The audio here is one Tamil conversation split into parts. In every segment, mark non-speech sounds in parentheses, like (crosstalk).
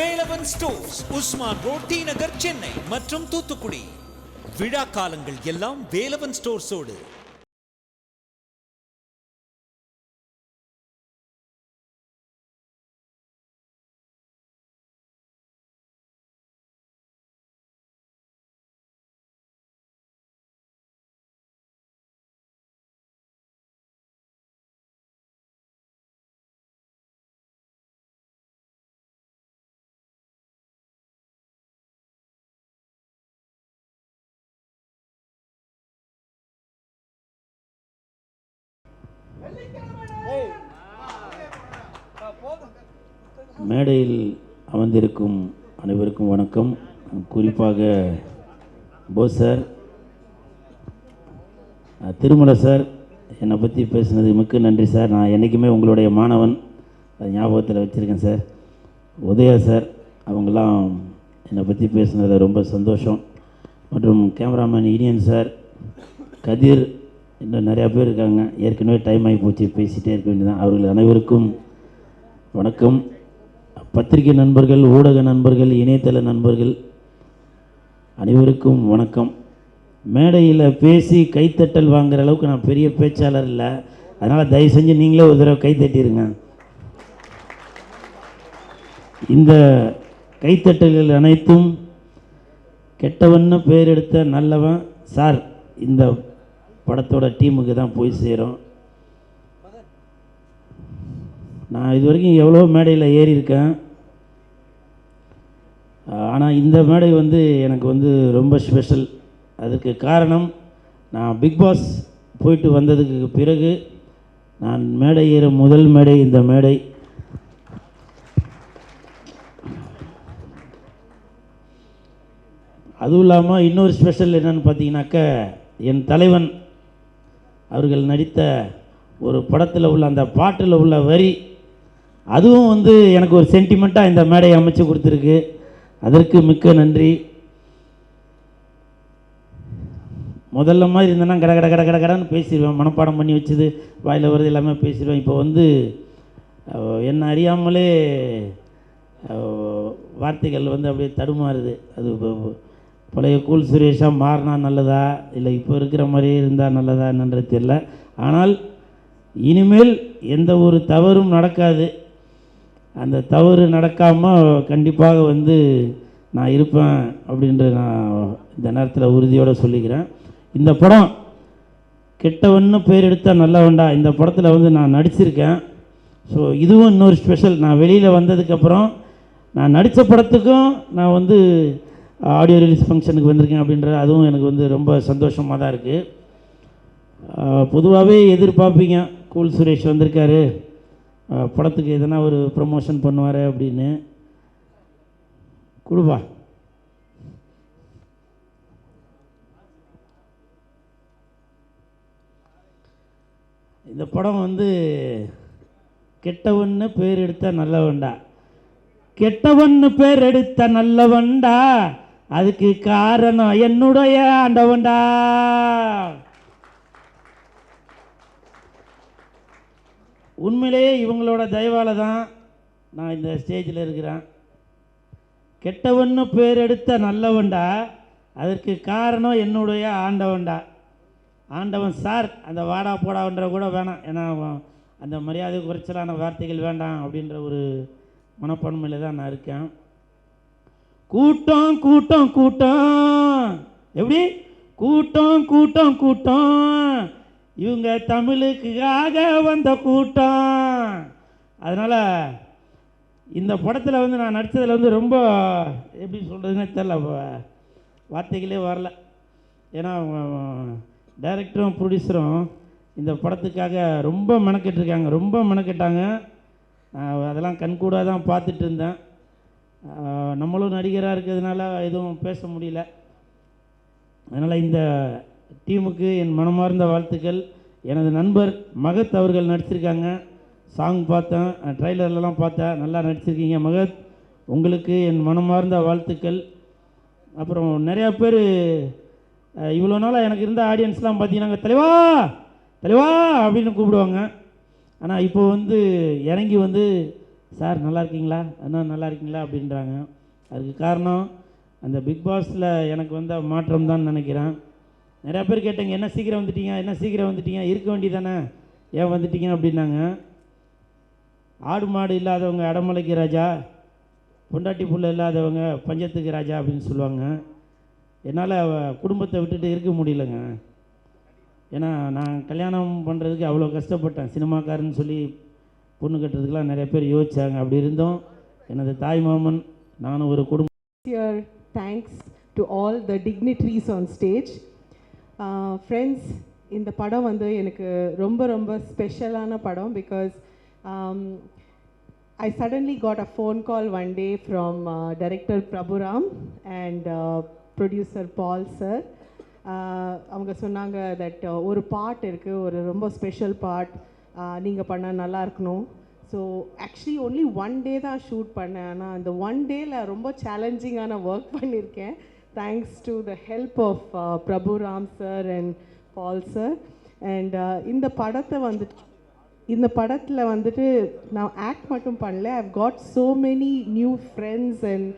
Velavan stores Usman road T Nagar Chennai மற்றும் தூத்துக்குடி. விழா காலங்கள் எல்லாம் வேலவன் ஸ்டோர்ஸோடு மேடையில் அமர்ந்திருக்கும் அனைவருக்கும் வணக்கம். குறிப்பாக போஸ் சார் திருமலை சார் என்னை பற்றி பேசுனது மிக்க நன்றி சார் நான் என்றைக்குமே உங்களுடைய மாணவன் அது ஞாபகத்தில் வச்சுருக்கேன் சார் உதயா சார் அவங்களாம் என்னை பற்றி பேசினதில் ரொம்ப சந்தோஷம். மற்றும் கேமராமேன் இனியன் சார் கதிர் இன்னும் நிறையா பேர் இருக்காங்க. ஏற்கனவே டைம் ஆகி போச்சு பேசிகிட்டே இருக்க வேண்டியதான் அவர்கள் அனைவருக்கும் வணக்கம். பத்திரிகை நண்பர்கள் ஊடக நண்பர்கள் இணையதள நண்பர்கள் அனைவருக்கும் வணக்கம். மேடையில் பேசி கைத்தட்டல் வாங்குற அளவுக்கு நான் பெரிய பேச்சாளர் இல்லை. அதனால் தயவு செஞ்சு நீங்களே ஒரு தடவை கைத்தட்டிருங்க இந்த கைத்தட்டல்கள் அனைத்தும் கெட்டவன்னு பேர் எடுத்த நல்லவன் சார் இந்த படத்தோட டீமுக்கு தான் போய் சேரும். நான் இது வரைக்கும் எவ்வளோ மேடையில் ஏறியிருக்கேன். ஆனால் இந்த மேடை வந்து எனக்கு வந்து ரொம்ப ஸ்பெஷல் அதுக்கு காரணம் நான் பிக் பாஸ் போயிட்டு வந்ததுக்கு பிறகு நான் மேடை ஏற முதல் மேடை இந்த மேடை. அதுவும் இல்லாமல் இன்னொரு ஸ்பெஷல் என்னன்னு பார்த்தீங்கன்னாக்க என் தலைவன் அவர்கள் நடித்த ஒரு படத்தில் உள்ள அந்த பாட்டில் உள்ள வரி அதுவும் வந்து எனக்கு ஒரு சென்டிமெண்ட்டாக இந்த மேடையை அமைச்சு கொடுத்துருக்கு. அதற்கு மிக்க நன்றி. முதல்ல மாதிரி இருந்தேன்னா கட கட கட கட கடன்னு பேசிடுவேன். மனப்பாடம் பண்ணி வச்சது வாயில் வருது எல்லாமே பேசிடுவேன். இப்போ வந்து என்ன அறியாமலே வார்த்தைகள் வந்து அப்படியே தடுமாறுது. அது பழைய கூல் சுரேஷாக மாறினா நல்லதா? இல்லை இப்போ இருக்கிற மாதிரியே இருந்தால் நல்லதா என்னன்றது தெரியல. ஆனால் இனிமேல் எந்த ஒரு தவறும் நடக்காது. அந்த தவறு நடக்காமல் கண்டிப்பாக வந்து நான் இருப்பேன் அப்படின்ற நான் இந்த நேரத்தில் உறுதியோடு சொல்லிக்கிறேன். இந்த படம் கெட்டவன்னு பேர் எடுத்தால் நல்லவன்டா இந்த படத்தில் வந்து நான் நடிச்சிருக்கேன். ஸோ இதுவும் இன்னொரு ஸ்பெஷல் நான் வெளியில் வந்ததுக்கப்புறம் நான் நடித்த படத்துக்கும் நான் வந்து ஆடியோ ரிலீஸ் ஃபங்க்ஷனுக்கு வந்திருக்கேன் அப்படின்ற அதுவும் எனக்கு வந்து ரொம்ப சந்தோஷமாக தான் இருக்குது பொதுவாகவே எதிர்பார்ப்பீங்க. கூல் சுரேஷ் வந்திருக்காரு. படத்துக்கு எதனா ஒரு ப்ரமோஷன் பண்ணுவார் அப்படின்னு கொடுப்பா. இந்த படம் வந்து கெட்டவன்னு பேர் எடுத்த நல்லவன்டா. கெட்டவன்னு பேர் எடுத்த நல்லவன்டா. அதுக்கு காரணம் என்னுடைய ஆண்டவன்டா. உண்மையிலேயே இவங்களோட தயவால் தான் நான் இந்த ஸ்டேஜில் இருக்கிறேன். கெட்டவன்னு பேர் எடுத்த நல்லவன்டா அதற்கு காரணம் என்னுடைய ஆண்டவன்டா. ஆண்டவன் சார் அந்த வாடா போடான்ற கூட வேணாம். ஏன்னா அவன் அந்த மரியாதை குறைச்சலான வார்த்தைகள் வேண்டாம் அப்படின்ற ஒரு மனப்பான்மையில் தான் நான் இருக்கேன். கூட்டம் கூட்டம் கூட்டம். எப்படி? கூட்டம் கூட்டம் கூட்டம். இவங்க தமிழுக்காக வந்த கூட்டம். அதனால் இந்த படத்தில் வந்து நான் நடித்ததில் வந்து ரொம்ப எப்படி சொல்கிறதுன்னே தெரில வார்த்தைகளே வரல. ஏன்னா டைரக்டரும் ப்ரொடியூசரும் இந்த படத்துக்காக ரொம்ப மெனக்கெட்டிருக்காங்க ரொம்ப மெனக்கெட்டாங்க. அதெல்லாம் கண்கூடாக தான் பார்த்துட்டு இருந்தேன். நம்மளும் நடிகராக இருக்கிறதுனால எதுவும் பேச முடியல. அதனால் இந்த டீமுக்கு என் மனமார்ந்த வாழ்த்துக்கள். எனது நண்பர் மகத் அவர்கள் நடிச்சிருக்காங்க. சாங் பார்த்தேன். ட்ரைலர்லலாம் பார்த்தேன். நல்லா நடிச்சிருக்கீங்க மகத். உங்களுக்கு என் மனமார்ந்த வாழ்த்துக்கள். அப்புறம் நிறையா பேர் இவ்வளோ நாளாக எனக்கு இருந்த ஆடியன்ஸ்லாம் பார்த்தீங்கன்னா தலைவா தலைவா அப்படின்னு கூப்பிடுவாங்க. ஆனால் இப்போ வந்து இறங்கி வந்து சார் நல்லா இருக்கீங்களா? அண்ணா நல்லா இருக்கீங்களா? அப்படின்றாங்க. அதுக்கு காரணம் அந்த பிக் பாஸில் எனக்கு வந்த மாற்றம் தான் நினைக்கிறேன். நிறையா பேர் கேட்டாங்க என்ன சீக்கிரம் வந்துட்டீங்க? என்ன சீக்கிரம் வந்துட்டீங்க? இருக்க வேண்டியதானே ஏன் வந்துட்டீங்க அப்படின்னாங்க. ஆடு மாடு இல்லாதவங்க அடமலைக்கு ராஜா பொண்டாட்டி புள்ள இல்லாதவங்க பஞ்சத்துக்கு ராஜா அப்படின்னு சொல்லுவாங்க. என்னால் குடும்பத்தை விட்டுட்டு இருக்க முடியலங்க. ஏன்னா நான் கல்யாணம் பண்ணுறதுக்கு அவ்வளோ கஷ்டப்பட்டேன். சினிமாக்காரன்னு சொல்லி பொண்ணு கட்டுறதுக்கெலாம் நிறைய பேர் யோசிச்சாங்க. அப்படி இருந்தோம். எனது தாய் மாமன் நானும் ஒரு குடும்பம் thanks to all the dignitaries on stage friends இந்த படம் வந்து எனக்கு ரொம்ப ரொம்ப ஸ்பெஷலான படம் because I suddenly got a phone call one day from director Prabhuram and producer Paul sir அவங்க சொன்னாங்க தட் uh, ஒரு பாட் இருக்குது ஒரு ரொம்ப ஸ்பெஷல் பாட் நீங்கள் பண்ணால் நல்லா இருக்கணும். So actually only one day தான் ஷூட் பண்ணேன். ஆனால் அந்த ஒன் டேயில் ரொம்ப சேலஞ்சிங்கான ஒர்க் பண்ணியிருக்கேன் thanks to the help of Prabhu Ram sir and Paul sir and இந்த படத்தை வந்துட்டு இந்த படத்தில் வந்துட்டு நான் ஆக்ட் மட்டும் பண்ணல I've got so many new friends and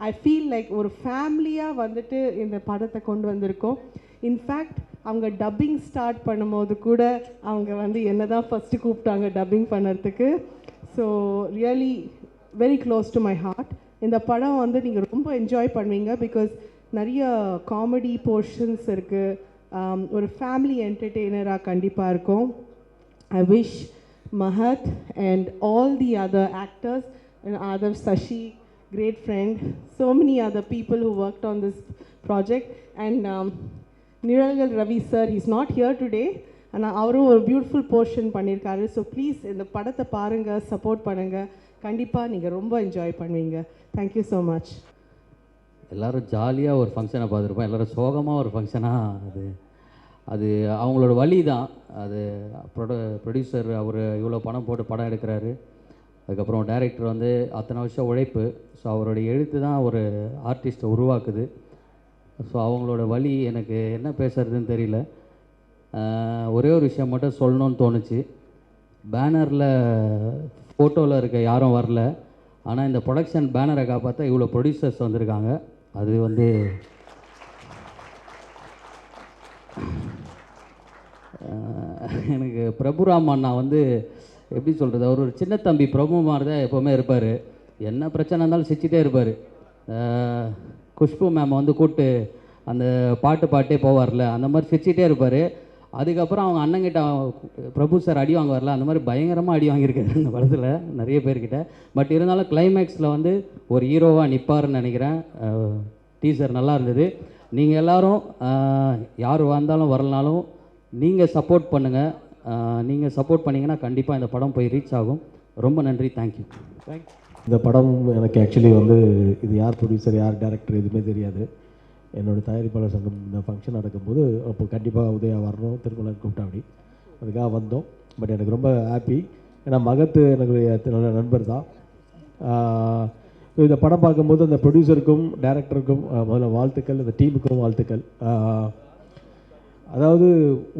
I feel like ஒரு ஃபேமிலியாக வந்துட்டு இந்த படத்தை கொண்டு வந்திருக்கோம் இன்ஃபேக்ட் அவங்க டப்பிங் ஸ்டார்ட் பண்ணும்போது கூட அவங்க வந்து என்ன தான் ஃபஸ்ட்டு கூப்பிட்டாங்க டப்பிங் பண்ணுறதுக்கு so really very close to my heart இந்த படம் வந்து நீங்கள் ரொம்ப என்ஜாய் பண்ணுவீங்க பிகாஸ் நிறைய காமெடி போர்ஷன்ஸ் இருக்குது ஒரு ஃபேமிலி என்டர்டெய்னராக கண்டிப்பாக இருக்கும் I wish Mahat and all the other actors and author Sashi great friend so many other people who work on this project and um, Ravi sir is not here today today. ஆனால் அவரும் ஒரு பியூட்டிஃபுல் போர்ஷன் பண்ணியிருக்காரு ஸோ ப்ளீஸ் இந்த படத்தை பாருங்கள் சப்போர்ட் பண்ணுங்கள் கண்டிப்பாக நீங்கள் ரொம்ப என்ஜாய் பண்ணுவீங்க தேங்க்யூ ஸோ மச் எல்லாரும் ஜாலியாக ஒரு ஃபங்க்ஷனை பார்த்துருப்போம். எல்லாரும் சோகமாக ஒரு ஃபங்க்ஷனாக அது. அது அவங்களோட வழி தான் அது ப்ரொட ப்ரொடியூசர் அவர் இவ்வளோ பணம் போட்டு படம் எடுக்கிறாரு. அதுக்கப்புறம் டைரக்டர் வந்து அத்தனை வருஷம் உழைப்பு. ஸோ அவருடைய எழுத்து தான் ஒரு ஆர்டிஸ்ட்டை உருவாக்குது. ஸோ அவங்களோட வழி எனக்கு என்ன பேசுறதுன்னு தெரியல. ஒரே ஒரு விஷயம் மட்டும் சொல்லணும்னு தோணுச்சு. பேனரில் ஃபோட்டோவில் இருக்க யாரும் வரல. ஆனால் இந்த ப்ரொடக்ஷன் பேனரை காப்பாற்ற இவ்வளோ ப்ரொடியூசர்ஸ் வந்திருக்காங்க. அது வந்து எனக்கு பிரபுராம் அண்ணா வந்து எப்படி சொல்கிறது அவர் ஒரு சின்ன தம்பி பிரபு மாதிரி தான் எப்போவுமே இருப்பார். என்ன பிரச்சனை இருந்தாலும் சிரிச்சிட்டே இருப்பார். குஷ்பு மேம் வந்து கூப்பிட்டு அந்த பாட்டு பாட்டே போவார்ல அந்த மாதிரி சிரிச்சிட்டே இருப்பார். அதுக்கப்புறம் அவங்க அண்ணங்கிட்ட பிரபு சார் அடி வாங்க வரல அந்த மாதிரி பயங்கரமாக அடி வாங்கியிருக்காரு இந்த படத்தில் நிறைய பேர்கிட்ட. பட் இருந்தாலும் கிளைமேக்ஸில் வந்து ஒரு ஹீரோவாக நிற்பாருன்னு நினைக்கிறேன். டீசர் நல்லா இருந்தது. நீங்கள் எல்லோரும் யார் வந்தாலும் வரலனாலும் நீங்கள் சப்போர்ட் பண்ணுங்கள் நீங்கள் சப்போர்ட் பண்ணீங்கன்னா கண்டிப்பாக இந்த படம் போய் ரீச் ஆகும். ரொம்ப நன்றி. தேங்க்யூ இந்த படம் எனக்கு ஆக்சுவலி வந்து இது யார் ப்ரொடியூசர் யார் டேரக்டர் எதுவுமே தெரியாது. என்னோடய தயாரிப்பாளர் சங்கம் இந்த ஃபங்க்ஷன் நடக்கும்போது அப்போ கண்டிப்பாக உதயா வரணும் திருமலன் கூப்பிட்டா அப்படி. அதுக்காக வந்தோம். பட் எனக்கு ரொம்ப ஹாப்பி ஏன்னா மகத்து எனக்கு நல்ல நண்பர் தான். இந்த படம் பார்க்கும்போது அந்த ப்ரொடியூசருக்கும் டேரக்டருக்கும் முதல்ல வாழ்த்துக்கள் இந்த டீமுக்கும் வாழ்த்துக்கள். அதாவது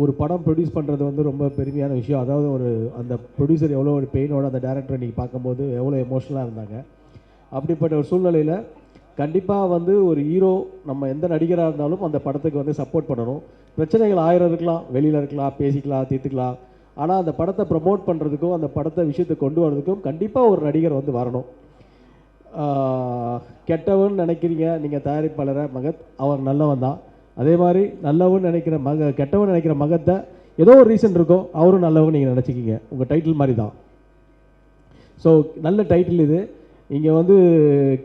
ஒரு படம் ப்ரொடியூஸ் பண்ணுறது வந்து ரொம்ப பெருமையான விஷயம். அதாவது ஒரு அந்த ப்ரொடியூசர் எவ்வளோ ஒரு பெயினோட அந்த டேரக்டரை இன்றைக்கி பார்க்கும்போது எவ்வளோ எமோஷனலாக இருந்தாங்க. அப்படிப்பட்ட ஒரு சூழ்நிலையில் கண்டிப்பாக வந்து ஒரு ஹீரோ நம்ம எந்த நடிகராக இருந்தாலும் அந்த படத்துக்கு வந்து சப்போர்ட் பண்ணணும். பிரச்சனைகள் ஆயிரம் இருக்கலாம் வெளியில் இருக்கலாம் பேசிக்கலாம் தீர்த்துக்கலாம். ஆனால் அந்த படத்தை ப்ரமோட் பண்ணுறதுக்கும் அந்த படத்தை விஷயத்தை கொண்டு வரதுக்கும் கண்டிப்பாக ஒரு நடிகர் வந்து வரணும். கெட்டவன் நினைக்கிறீங்க நீங்கள் தயாரிப்பாளரை? மகத் அவர் நல்லவன் தான். அதே மாதிரி நல்லவன் நினைக்கிற மக கெட்டவன் நினைக்கிற மகத்தை ஏதோ ஒரு ரீசன் இருக்கும் அவரும் நல்லவன் நீங்கள் நினச்சிக்கிங்க. உங்கள் டைட்டில் மாதிரி தான். ஸோ நல்ல டைட்டில் இது. இங்கே வந்து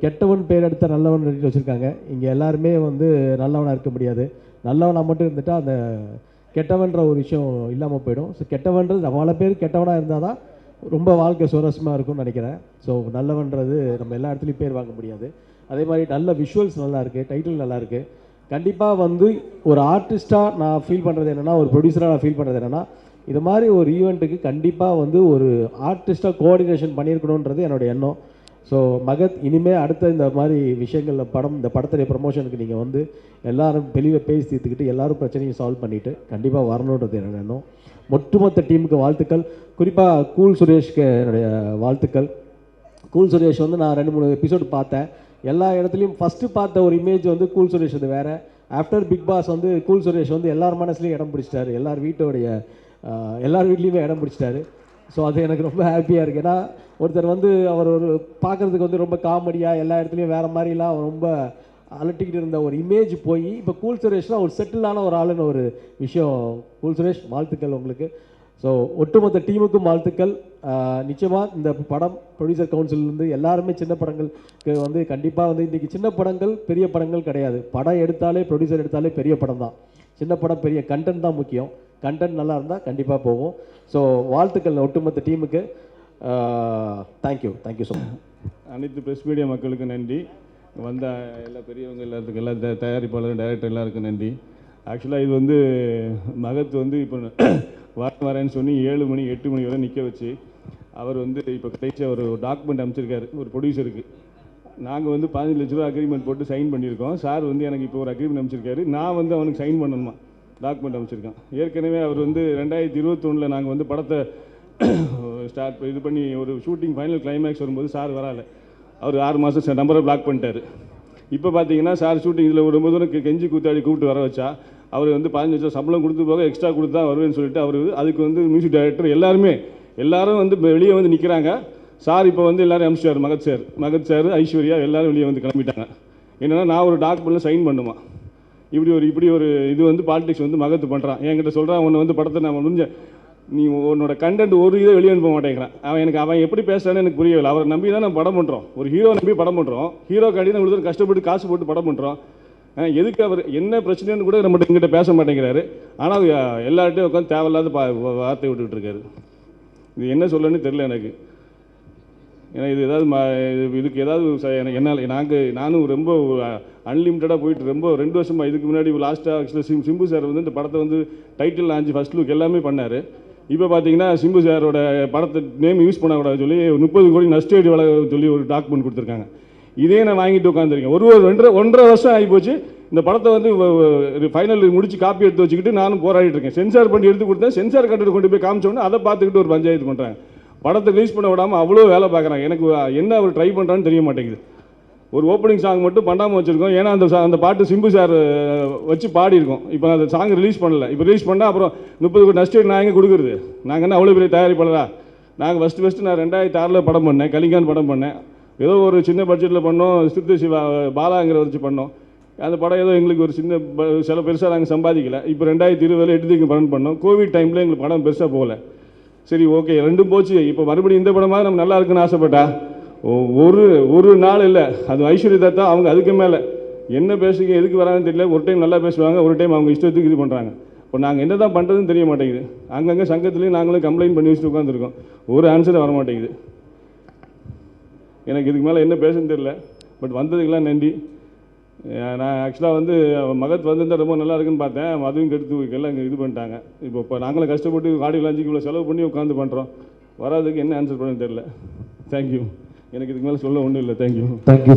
கெட்டவன் பேர் எடுத்த நல்லவன் எழுதி வச்சுருக்காங்க. இங்கே எல்லாருமே வந்து நல்லவனாக இருக்க முடியாது. நல்லவனாக மட்டும் இருந்துட்டால் அந்த கெட்டவன்ற ஒரு விஷயம் இல்லாமல் போயிடும். ஸோ கெட்டவன்றது பல பேர் கெட்டவனாக இருந்தால் தான் ரொம்ப வாழ்க்கை சுவாரஸ்யமாக இருக்கும்னு நினைக்கிறேன். ஸோ நல்லவன்றது நம்ம எல்லா இடத்துலையும் பேர் வாங்க முடியாது. அதே மாதிரி நல்ல விஷுவல்ஸ் நல்லா இருக்குது டைட்டில் நல்லா இருக்குது கண்டிப்பாக வந்து ஒரு ஆர்டிஸ்ட்டாக நான் ஃபீல் பண்ணுறது என்னென்னா ஒரு ப்ரொடியூசராக நான் ஃபீல் பண்ணுறது என்னென்னா இது மாதிரி ஒரு ஈவெண்ட்டுக்கு கண்டிப்பாக வந்து ஒரு ஆர்டிஸ்ட்டாக கோஆர்டினேஷன் பண்ணியிருக்கணுன்றது என்னோடய எண்ணம். ஸோ மகத் இனிமேல் அடுத்த இந்த மாதிரி விஷயங்களில் படம் இந்த படத்துடைய ப்ரமோஷனுக்கு நீங்கள் வந்து எல்லாரும் வெளியே பேசி தீர்த்துக்கிட்டு எல்லாரும் பிரச்சனையும் சால்வ் பண்ணிவிட்டு கண்டிப்பாக வரணுன்றது என்னோட எண்ணம். ஒட்டுமொத்த டீமுக்கு வாழ்த்துக்கள். குறிப்பாக கூல் சுரேஷ்க்கு என்னுடைய வாழ்த்துக்கள். கூல் சுரேஷ் வந்து நான் ரெண்டு மூணு எபிசோடு பார்த்தேன். எல்லா இடத்துலையும் ஃபஸ்ட்டு பார்த்த ஒரு இமேஜ் வந்து கூல் சுரேஷ் அது வேறு. ஆஃப்டர் பிக் பாஸ் வந்து கூல் சுரேஷ் வந்து எல்லார் மனசுலையும் இடம் பிடிச்சிட்டாரு. எல்லார் வீட்டோடைய எல்லார் வீட்லேயுமே இடம் பிடிச்சிட்டாரு. ஸோ அது எனக்கு ரொம்ப ஹாப்பியாக இருக்குது ஏன்னா ஒருத்தர் வந்து அவர் ஒரு பார்க்குறதுக்கு வந்து ரொம்ப காமெடியாக எல்லா இடத்துலையும் வேறு மாதிரிலாம் அவர் ரொம்ப அலட்டிக்கிட்டு இருந்த ஒரு இமேஜ் போய் இப்போ கூல் சுரேஷ்லாம் ஒரு செட்டிலான ஒரு ஆளுன்னு ஒரு விஷயம். கூல் சுரேஷ் வாழ்த்துக்கள் உங்களுக்கு. ஸோ ஒட்டுமொத்த டீமுக்கும் வாழ்த்துக்கள். நிச்சயமாக இந்த படம் ப்ரொடியூசர் கவுன்சிலேருந்து எல்லாருமே சின்ன படங்களுக்கு வந்து கண்டிப்பாக வந்து இன்றைக்கி சின்ன படங்கள் பெரிய படங்கள் கிடையாது. படம் எடுத்தாலே ப்ரொடியூசர் எடுத்தாலே பெரிய படம் தான். சின்ன படம் பெரிய கண்டென்ட் தான் முக்கியம். கண்டென்ட் நல்லா இருந்தால் கண்டிப்பாக போகும் ஸோ வாழ்த்துக்கள் ஒட்டுமொத்த டீமுக்கு. Thank you thank you so much அனைத்து ப்ரெஸ் மீடியா மக்களுக்கு நன்றி. வந்த எல்லா பெரியவங்க எல்லாத்துக்கும் எல்லா த- தயாரிப்பாளர் டைரக்டர் எல்லாருக்கும் நன்றி. ஆக்சுவலாக இது வந்து மகத் வந்து இப்போ வர வரேன்னு சொல்லி ஏழு மணி எட்டு மணி வரை நிற்க வச்சு அவர் வந்து இப்போ கடைசியாக ஒரு டாக்குமெண்ட் அமைச்சிருக்காரு ஒரு ப்ரொடியூசருக்கு நாங்கள் வந்து பதினஞ்சு லட்ச ரூபா அக்ரிமெண்ட் போட்டு சைன் பண்ணியிருக்கோம். சார் வந்து எனக்கு இப்போ ஒரு அக்ரிமெண்ட் அமைச்சிருக்காரு. நான் வந்து அவனுக்கு சைன் பண்ணணுமா? டாக்குமெண்ட் அமைச்சிருக்கான். ஏற்கனவே அவர் வந்து ரெண்டாயிரத்தி இருபத்தொன்னில் நாங்கள் வந்து படத்தை (clears throat) ஸ்டார்ட் இது பண்ணி ஒரு ஷூட்டிங் ஃபைனல் கிளைமேக்ஸ் வரும்போது சார் வரால. அவர் ஆறு மாதம் நம்பரை பிளாக் பண்ணிட்டார். இப்போ பார்த்தீங்கன்னா சார் ஷூட்டிங் இதில் ரொம்ப தூரம் கெஞ்சி கூத்தாடி கூப்பிட்டு வர வச்சா அவர் வந்து பதினஞ்சு வருஷம் சம்பளம் கொடுத்து போக எக்ஸ்ட்ரா கொடுத்து தான் வருவேன்னு சொல்லிட்டு அவர் அதுக்கு வந்து மியூசிக் டைரக்டர் எல்லாருமே எல்லாரும் வந்து வெளியே வந்து நிற்கிறாங்க சார் இப்போ வந்து எல்லாரும் அனுப்பிச்சிட்டார் மகத் சார். மகத் சார் ஐஸ்வர்யா எல்லாரும் வெளியே வந்து கிளம்பிட்டாங்க. என்னென்னா நான் ஒரு டாக்குமெண்ட்டில் சைன் பண்ணுமா இப்படி ஒரு இப்படி ஒரு இது வந்து பாலிடிக்ஸ் வந்து மகத்து பண்ணுறான் என்கிட்ட சொல்கிறான் உன்னை வந்து படத்தை நான் முடிஞ்ச நீ உன்னோட கண்டென்ட் ஒரு இதை வெளியே அனுப்ப மாட்டேங்கிறான். அவன் எனக்கு அவன் எப்படி பேசுறான்னு எனக்கு புரியவில்லை. அவரை நம்பி தான் நம்ம படம் பண்ணுறோம் ஒரு ஹீரோ நம்பி படம் பண்ணுறோம் ஹீரோ காடி நம்ம கஷ்டப்பட்டு காசு போட்டு படம் பண்ணுறோம் எதுக்கு அவர் என்ன பிரச்சனைன்னு கூட நம்ம எங்கிட்ட பேச மாட்டேங்கிறாரு. ஆனால் எல்லார்ட்டையும் உட்காந்து தேவையில்லாத பா வார்த்தை விட்டுக்கிட்டு இருக்காரு. இது என்ன சொல்லணும்னு தெரில எனக்கு. ஏன்னா இது ஏதாவது ம- இது- இதுக்கு ஏதாவது எனக்கு என்னால் நாங்கள் நானும் ரொம்ப அன்லிமிட்டடாக போயிட்டு ரொம்ப ரெண்டு வருஷமாக இதுக்கு முன்னாடி லாஸ்ட்டாக ஆக்சுவலாக சிம் சிம்பு சார் வந்து இந்த படத்தை வந்து டைட்டில் லான்ச் ஃபர்ஸ்ட் லுக் எல்லாமே பண்ணார். இப்போ பார்த்தீங்கன்னா சிம்பு சாரோட படத்தை நேம் யூஸ் பண்ணக்கூடாது சொல்லி முப்பது கோடி நஷ்டேடி வள சொல்லி ஒரு டாக்குமெண்ட் கொடுத்துருக்காங்க. இதே நான் வாங்கிட்டு உட்காந்துருக்கேன் ஒரு ஒரு ரெண்டரை ஒன்றரை வருஷம் ஆகிப்போச்சு. இந்த படத்தை வந்து ஃபைனல் முடிச்சு காப்பி எடுத்து வச்சுக்கிட்டு நானும் போராடிட்டு இருக்கேன். சென்சார் பண்ணி எடுத்து கொடுத்தேன். சென்சார் கட்டர் கொண்டு போய் காமிச்சோன்னே அதை பார்த்துக்கிட்டு ஒரு பஞ்சாயத்து பண்ணுறாங்க படத்தை ரிலீஸ் பண்ண விடாமல் அவ்வளோ வேலை பார்க்குறாங்க. எனக்கு என்ன அவர் ட்ரை பண்ணுறான்னு தெரிய மாட்டேங்குது. ஒரு ஓப்பனிங் சாங் மட்டும் பண்ணாமல் வச்சுருக்கோம். ஏன்னா அந்த அந்த பாட்டு சிம்பு சார் வச்சு பாடியிருக்கோம். இப்போ அந்த சாங் ரிலீஸ் பண்ணல. இப்போ ரிலீஸ் பண்ணால் அப்புறம் முப்பது கோடி நஷ்டம் நான் எங்கே கொடுக்குறது? நாங்கள் என்ன அவ்வளோ பெரிய தயாரிப்பாளரா? நாங்கள் ஃபஸ்ட்டு ஃபஸ்ட்டு நான் ரெண்டாயிரத்தி ஆறில் படம் பண்ணேன் கலிங்கான் படம் பண்ணேன். ஏதோ ஒரு சின்ன பட்ஜெட்டில் பண்ணோம் சித்து சிவா பாலாங்கிற வச்சு பண்ணோம். அந்த படம் ஏதோ எங்களுக்கு ஒரு சின்ன ப- சில பெருசாக நாங்கள் சம்பாதிக்கல. இப்போ ரெண்டாயிரத்தி இருபதில் எட்டு படம் பண்ணோம். கோவிட் டைமில் எங்களுக்கு படம் பெருசாக போகல. சரி ஓகே ரெண்டும் போச்சு. இப்போ மறுபடியும் இந்த படமாக நம்ம நல்லா இருக்குன்னு ஆசைப்பட்டா? ஒரு ஒரு நாள் இல்லை. அது ஐஸ்வர்யா தத்தா அவங்க அதுக்கு மேலே. என்ன பேசுங்க எதுக்கு வராங்கன்னு தெரியல. ஒரு டைம் நல்லா பேசுவாங்க ஒரு டைம் அவங்க இஷ்டத்துக்கு இது பண்ணுறாங்க இப்போ நாங்கள் என்ன தான் பண்ணுறதுன்னு தெரிய மாட்டேங்குது. அங்கங்கே சங்கத்துலேயும் நாங்களும் கம்ப்ளைண்ட் பண்ணி வச்சுட்டு உட்காந்துருக்கோம் ஒரு ஆன்சர் வர மாட்டேங்குது எனக்கு இதுக்கு மேலே என்ன பேசுன்னு தெரியல. பட் வந்ததுக்கெல்லாம் நன்றி. நான் ஆக்சுவலாக வந்து மகத் வந்திருந்தா ரொம்ப நல்லா இருக்குன்னு பார்த்தேன். அதுவும் கெடுத்து எல்லாம் இங்கே இது பண்ணிட்டாங்க. இப்போ இப்போ நாங்களும் கஷ்டப்பட்டு ஆடியோ லாஞ்சுக்கு இவ்வளோ செலவு பண்ணி உட்காந்து பண்ணுறோம் வராதுக்கு என்ன ஆன்சர் பண்ணுன்னு தெரில தேங்க்யூ எனக்கு இதுக்கு மேலே சொல்ல ஒன்றும் இல்லை. Thank you thank you